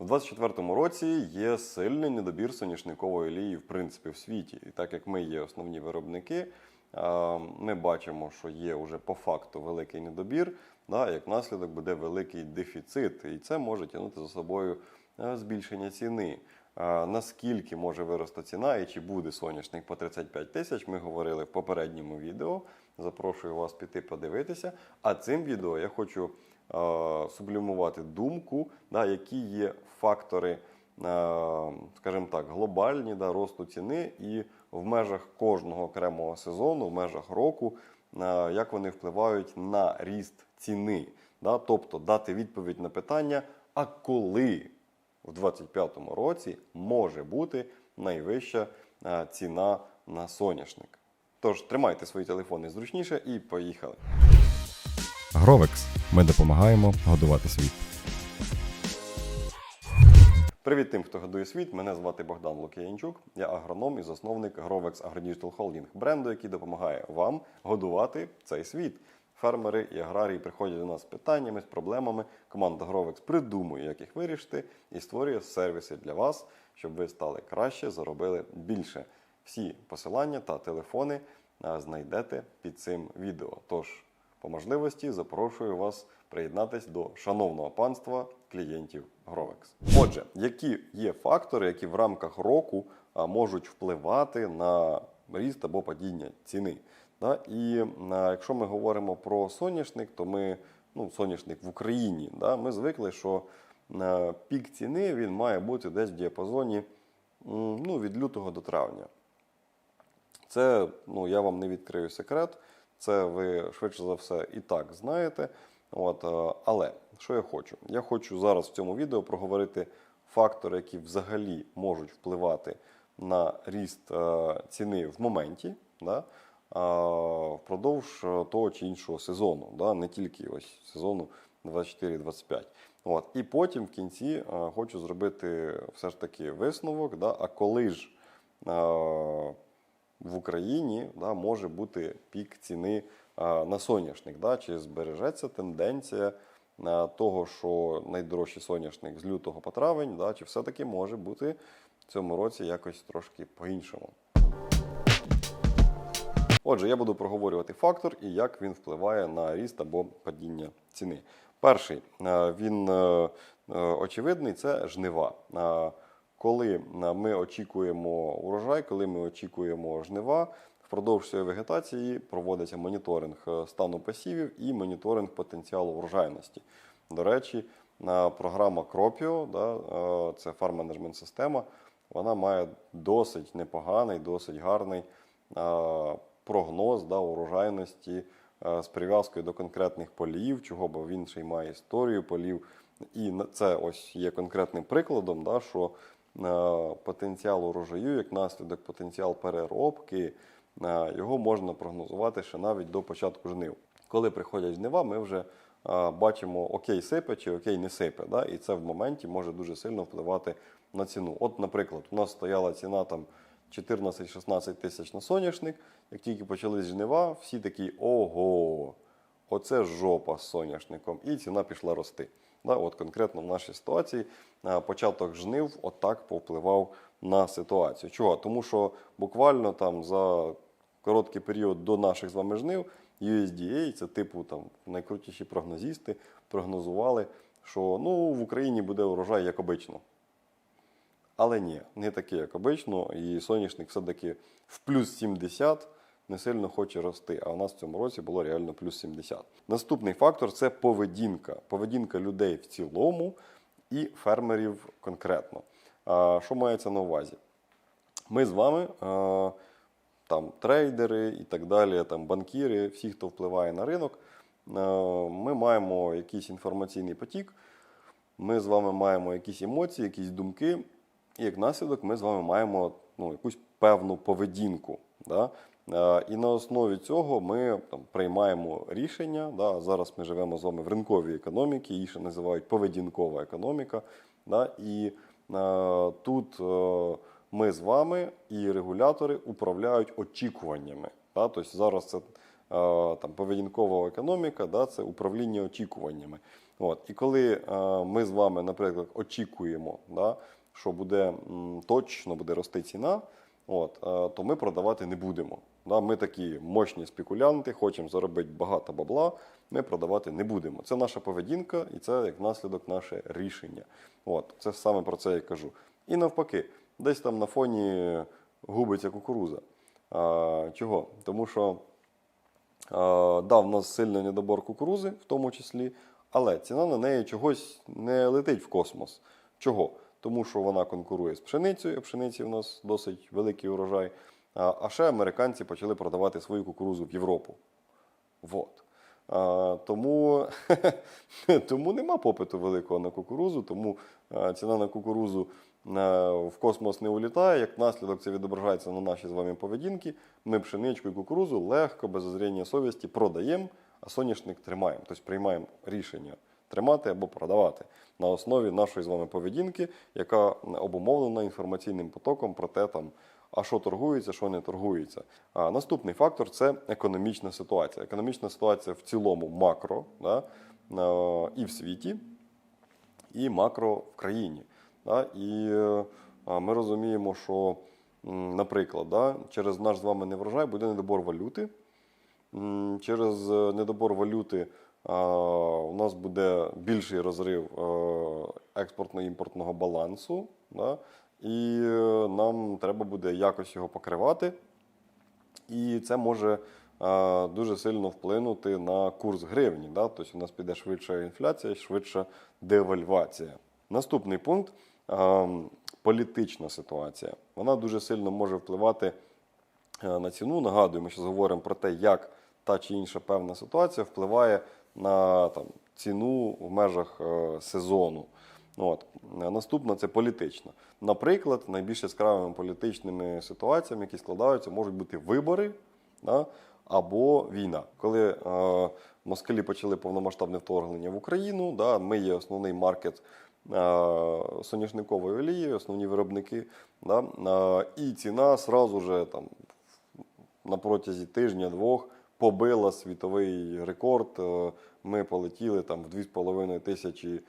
У 2024 році є сильний недобір соняшникової олії, в принципі, в світі. І так як ми є основні виробники, ми бачимо, що є вже по факту великий недобір, да, як наслідок буде великий дефіцит, і це може тягнути за собою е, збільшення ціни. Наскільки може вирости ціна і чи буде соняшник по 35 тисяч, ми говорили в попередньому відео. Запрошую вас піти подивитися. А цим відео я хочу сублімувати думку, да, які є фактори, скажімо так, глобальні да, росту ціни і в межах кожного окремого сезону, в межах року, як вони впливають на ріст ціни. Да? Тобто дати відповідь на питання, а коли у 2025 році може бути найвища ціна на соняшник. Тож тримайте свої телефони зручніше і поїхали. Гровекс. Ми допомагаємо годувати світ. Привіт тим, хто годує світ. Мене звати Богдан Лук'янчук. Я агроном і засновник Grovex AgroDigital Holding, бренду, який допомагає вам годувати цей світ. Фермери і аграрії приходять до нас з питаннями, з проблемами. Команда Grovex придумує, як їх вирішити, і створює сервіси для вас, щоб ви стали краще, заробили більше. Всі посилання та телефони знайдете під цим відео. Тож, по можливості, запрошую вас приєднатись до шановного панства клієнтів Grovex. Отже, які є фактори, які в рамках року можуть впливати на ріст або падіння ціни? І якщо ми говоримо про соняшник, то ми ну, соняшник в Україні, да? ми звикли, що пік ціни він має бути десь в діапазоні ну, від лютого до травня. Це, ну, я вам не відкрию секрет, це ви швидше за все і так знаєте. От, е, але що я хочу? Я хочу зараз в цьому відео проговорити фактори, які взагалі можуть впливати на ріст е, ціни в моменті, да, а, впродовж е, того чи іншого сезону, да, не тільки ось сезону 24-25. От, і потім в кінці е, хочу зробити все ж таки висновок, да, а коли ж е, в Україні да, може бути пік ціни на соняшник. Да, чи збережеться тенденція того, що найдорожчий соняшник з лютого по травень, да, чи все-таки може бути в цьому році якось трошки по-іншому. Отже, я буду проговорювати фактор і як він впливає на ріст або падіння ціни. Перший він е, е, очевидний це жнива. Коли е, ми очікуємо урожай, коли ми очікуємо жнива, впродовж цієї вегетації проводиться моніторинг е, стану посівів і моніторинг потенціалу урожайності. До речі, е, програма Кропіо, да, це фарм-менеджмент система, вона має досить непоганий, досить гарний прогноз да, урожайності з прив'язкою до конкретних полів, чого бо він ще й має історію полів. І це ось є конкретним прикладом, да, що потенціал урожаю, як наслідок потенціал переробки, е, його можна прогнозувати ще навіть до початку жнив. Коли приходять жнива, ми вже е, бачимо, окей, сипе чи окей, не сипе. Да? І це в моменті може дуже сильно впливати на ціну. От, наприклад, у нас стояла ціна там 14-16 тисяч на соняшник. Як тільки почались жнива, всі такі ого, оце жопа з соняшником, і ціна пішла рости. Да, от конкретно в нашій ситуації початок жнив отак повпливав на ситуацію. Чого? Тому що буквально там за короткий період до наших з вами жнив USDA, це типу там найкрутіші прогнозісти, прогнозували, що ну, в Україні буде урожай як обично. Але ні, не такий, як обично, і соняшник все-таки в плюс 70 не сильно хоче рости. А у нас в цьому році було реально плюс 70. Наступний фактор це поведінка. Поведінка людей в цілому і фермерів конкретно. Що мається на увазі? Ми з вами, там трейдери і так далі, там банкіри, всі, хто впливає на ринок, ми маємо якийсь інформаційний потік, ми з вами маємо якісь емоції, якісь думки, і як наслідок ми з вами маємо ну, якусь певну поведінку. Да? Е, І на основі цього ми там, приймаємо рішення. Да? Зараз ми живемо з вами в ринковій економіці, її ще називають поведінкова економіка. Да? І е, тут е, ми з вами і регулятори управляють очікуваннями. Да? Тобто зараз це е, там, поведінкова економіка, да? це управління очікуваннями. От. І коли е, ми з вами, наприклад, очікуємо, да, що буде м, точно буде рости ціна, от, е, то ми продавати не будемо. Ми такі мощні спекулянти, хочемо заробити багато бабла, ми продавати не будемо. Це наша поведінка і це як наслідок наше рішення. От, це саме про це я кажу. І навпаки, десь там на фоні губиться кукуруза. А, чого? Тому що а, да, в нас сильний недобор кукурузи, в тому числі, але ціна на неї чогось не летить в космос. Чого? Тому що вона конкурує з пшеницею, а пшениці в нас досить великий урожай. А, ще американці почали продавати свою кукурузу в Європу. Вот. А, тому, тому нема попиту великого на кукурузу, тому ціна на кукурузу в космос не улітає. Як наслідок це відображається на нашій з вами поведінки. Ми пшеничку і кукурузу легко, без зазріння совісті продаємо, а соняшник тримаємо. Тобто приймаємо рішення тримати або продавати на основі нашої з вами поведінки, яка обумовлена інформаційним потоком про те, там, а що торгується, що не торгується. А наступний фактор це економічна ситуація. Економічна ситуація в цілому макро да, і в світі, і макро в країні. Да? І ми розуміємо, що, наприклад, да, через наш з вами неврожай буде недобор валюти. Через е, недобор валюти у нас буде більший розрив е, експортно-імпортного балансу. Да? І е, нам треба буде якось його покривати. І це може е, дуже сильно вплинути на курс гривні. Да? Тобто у нас піде швидша інфляція, швидша девальвація. Наступний пункт політична ситуація. Вона дуже сильно може впливати на ціну. Нагадую, ми ще говоримо про те, як та чи інша певна ситуація впливає на там, ціну в межах е, сезону. Ну, От. Наступна це політична. Наприклад, найбільш яскравими політичними ситуаціями, які складаються, можуть бути вибори да, або війна. Коли е, москалі почали повномасштабне вторгнення в Україну, да, ми є основний маркет е, соняшникової олії, основні виробники. Да, е, і ціна сразу же там, на протязі тижня-двох побила світовий рекорд. Ми полетіли там в 2,5 тисячі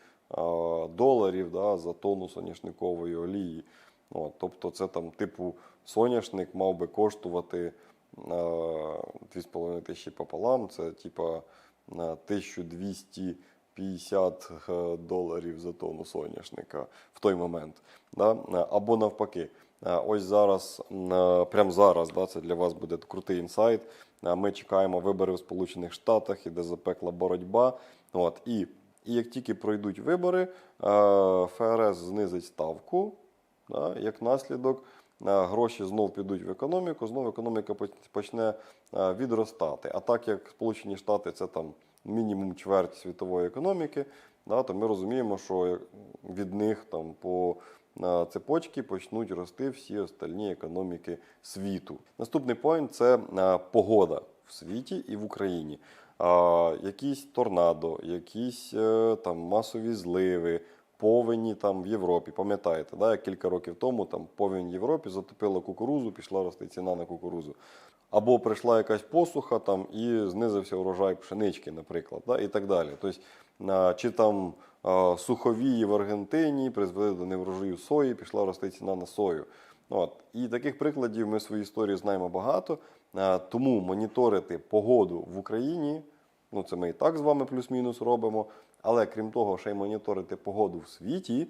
доларів да, за тонну соняшникової олії. От, тобто, це там, типу, соняшник мав би коштувати е, 2,5 тисячі пополам. Це типа на 1250 е, доларів за тонну соняшника в той момент. Да? Або навпаки. Е, Ось зараз, е, прямо зараз, да, це для вас буде крутий інсайт. Е, Ми чекаємо вибори в Сполучених Штатах, іде запекла боротьба. От, і, і як тільки пройдуть вибори, ФРС знизить ставку. Да, як наслідок, гроші знов підуть в економіку, знов економіка почне відростати. А так як Сполучені Штати це там мінімум чверть світової економіки, да, то ми розуміємо, що від них там по е, цепочки почнуть рости всі остальні економіки світу. Наступний поінт це е, погода в світі і в Україні. Якісь торнадо, якісь е, там масові зливи, повені там в Європі. Пам'ятаєте, да, як кілька років тому там повінь в Європі затопила кукурузу, пішла рости ціна на кукурузу. Або прийшла якась посуха там і знизився урожай пшенички, наприклад, да, і так далі. Тобто, чи там суховії в Аргентині призвели до неврожаю сої, пішла рости ціна на сою. От. І таких прикладів ми в своїй історії знаємо багато. Тому моніторити погоду в Україні, ну це ми і так з вами плюс-мінус робимо. Але крім того, ще й моніторити погоду в світі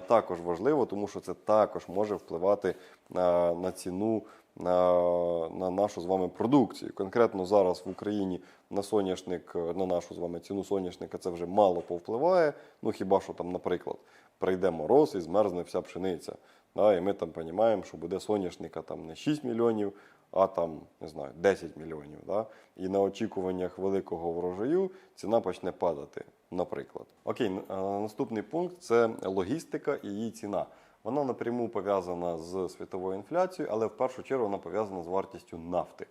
також важливо, тому що це також може впливати на, на ціну на, на нашу з вами продукцію. Конкретно зараз в Україні на соняшник, е, на нашу з вами ціну соняшника це вже мало повпливає. Ну хіба що там, наприклад, прийде мороз і змерзне вся пшениця. Да, і ми там розуміємо, що буде соняшника там не 6 мільйонів, а там не знаю, 10 мільйонів. Да? І на очікуваннях великого врожаю ціна почне падати, наприклад. Окей, наступний пункт це логістика і її ціна. Вона напряму пов'язана з світовою інфляцією, але в першу чергу вона пов'язана з вартістю нафти.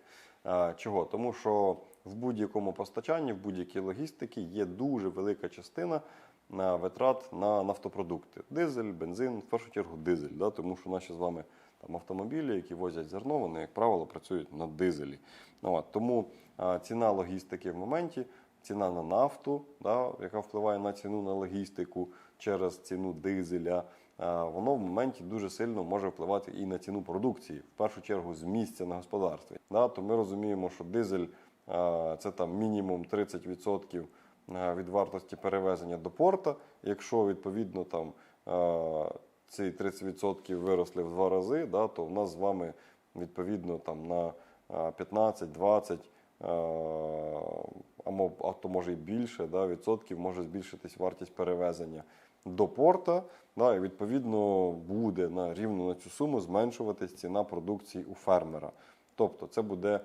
Чого? Тому що в будь-якому постачанні, в будь-якій логістиці є дуже велика частина витрат на нафтопродукти. Дизель, бензин, в першу чергу дизель, да? тому що наші з вами там автомобілі, які возять зерно, вони, як правило, працюють на дизелі. Ну, от, тому а, ціна логістики в моменті ціна на нафту, да, яка впливає на ціну на логістику через ціну дизеля. е, Воно в моменті дуже сильно може впливати і на ціну продукції, в першу чергу з місця на господарстві. Да, то ми розуміємо, що дизель е, це там мінімум 30% е, від вартості перевезення до порта. Якщо відповідно там ці 30% виросли в два рази, да, то в нас з вами відповідно там на е, 15-20 е, а а то може і більше да, відсотків може збільшитись вартість перевезення до порта. Да, і відповідно буде на рівно на цю суму зменшуватись ціна продукції у фермера. Тобто це буде е,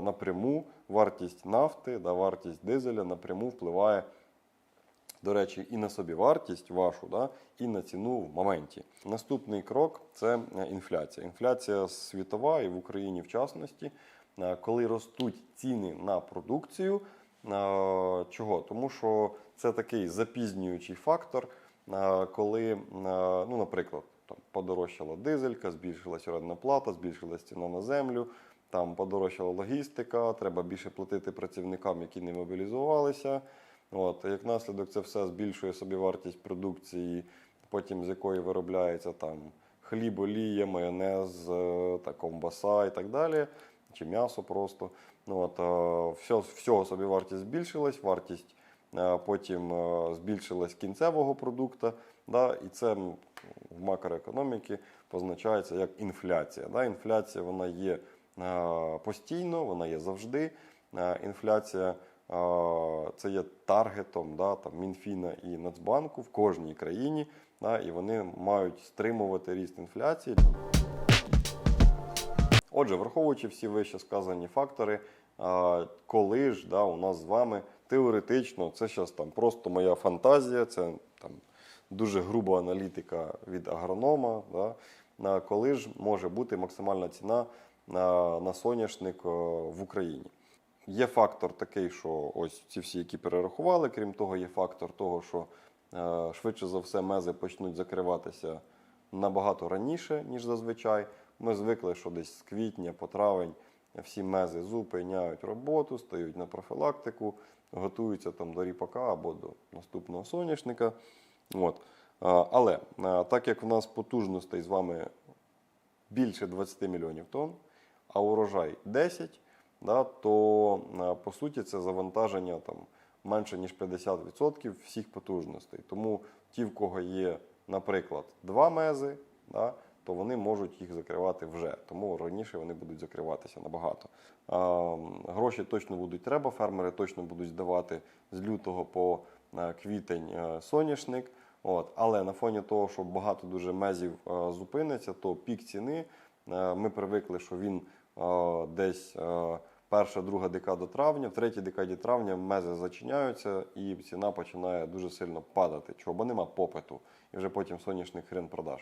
напряму вартість нафти, да, вартість дизеля напряму впливає до речі, і на собівартість вашу, да, і на ціну в моменті. Наступний крок це е, інфляція. Інфляція світова і в Україні в частності, Е, коли ростуть ціни на продукцію. Е, Чого? Тому що це такий запізнюючий фактор, коли, ну, наприклад, там подорожчала дизелька, збільшилась орендна плата, збільшилась ціна на землю. Там подорожчала логістика, треба більше платити працівникам, які не мобілізувалися. От, як наслідок, це все збільшує собівартість продукції, потім з якої виробляється там хліб, олія, майонез, е, та ковбаса і так далі, чи м'ясо просто. От, е, все, всього собівартість збільшилась, вартість е, потім збільшилась кінцевого продукту, да, і це в макроекономіці позначається як інфляція. Да. Інфляція вона є постійно, вона є завжди. Інфляція це є таргетом да, там, Мінфіна і Нацбанку в кожній країні, да, і вони мають стримувати ріст інфляції. Отже, враховуючи всі вище сказані фактори, коли ж да, у нас з вами теоретично, це зараз там просто моя фантазія, це там дуже груба аналітика від агронома. Да, коли ж може бути максимальна ціна на, на соняшник в Україні. Є фактор такий, що ось ці всі, які перерахували. Крім того, є фактор того, що е, швидше за все мези почнуть закриватися набагато раніше, ніж зазвичай. Ми звикли, що десь з квітня по травень всі мези зупиняють роботу, стають на профілактику, готуються там до ріпака або до наступного соняшника. От. Але так як в нас потужностей з вами більше 20 мільйонів тонн, а урожай 10, да, то по суті це завантаження там, менше ніж 50% всіх потужностей. Тому ті, в кого є, наприклад, два мези, да, то вони можуть їх закривати вже. Тому раніше вони будуть закриватися набагато. А, гроші точно будуть треба, фермери точно будуть здавати з лютого по е, квітень е, соняшник. От. Але на фоні того, що багато дуже мезів е, зупиниться, то пік ціни е, ми привикли, що він е, десь е, перша, друга декада травня, в третій декаді травня мези зачиняються і ціна починає дуже сильно падати. Чого? Бо нема попиту, і вже потім соняшник хрен продаж.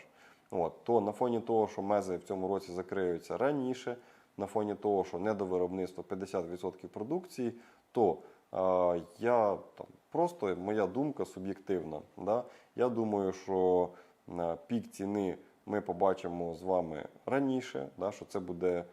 От. То на фоні того, що мези в цьому році закриються раніше, на фоні того, що недовиробництво 50% продукції, то е, я там просто моя думка суб'єктивна. Да? Я думаю, що на пік ціни ми побачимо з вами раніше, да? що це буде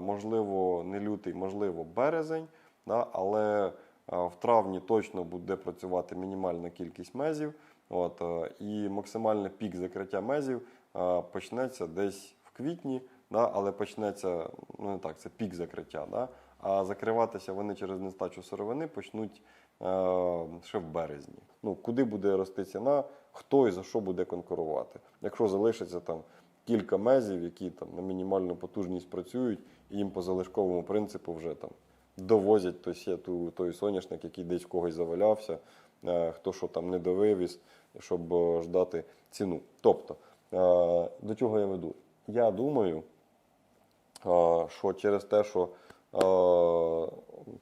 можливо не лютий, можливо, березень, але е, в травні точно буде працювати мінімальна кількість мезів. От, е, і максимальний пік закриття мезів е, почнеться десь в квітні, але почнеться ну не так, це пік закриття. А закриватися вони через нестачу сировини почнуть е, ще в березні. Ну, куди буде рости ціна, хто і за що буде конкурувати. Якщо залишиться там кілька мезів, які там на мінімальну потужність працюють, і їм по залишковому принципу вже там довозять той, сє- ту, той соняшник, який десь в когось завалявся, е, хто що там не довивіз, щоб е, ждати ціну. Тобто, е, до чого я веду? Я думаю, що через те, що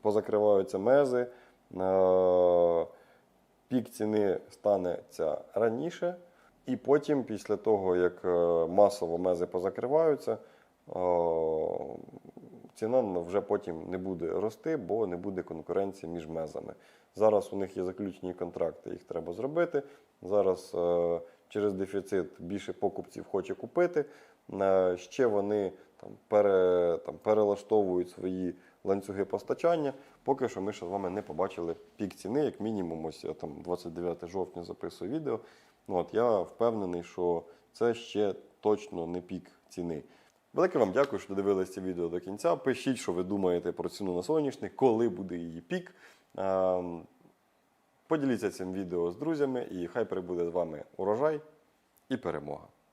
позакриваються мези, пік ціни станеться раніше, і потім, після того, як е, масово мези позакриваються, е, ціна вже потім не буде рости, бо не буде конкуренції між мезами. Зараз у них є заключені контракти, їх треба зробити. Зараз е, через дефіцит більше покупців хоче купити. Ще вони там, пере, там, перелаштовують свої ланцюги постачання. Поки що ми ще з вами не побачили пік ціни, як мінімум, ось я там 29 жовтня записую відео. От я впевнений, що це ще точно не пік ціни. Велике вам дякую, що додивилися це відео до кінця. Пишіть, що ви думаєте про ціну на соняшник, коли буде її пік. Ем, Поділіться цим відео з друзями і хай прибуде з вами урожай і перемога.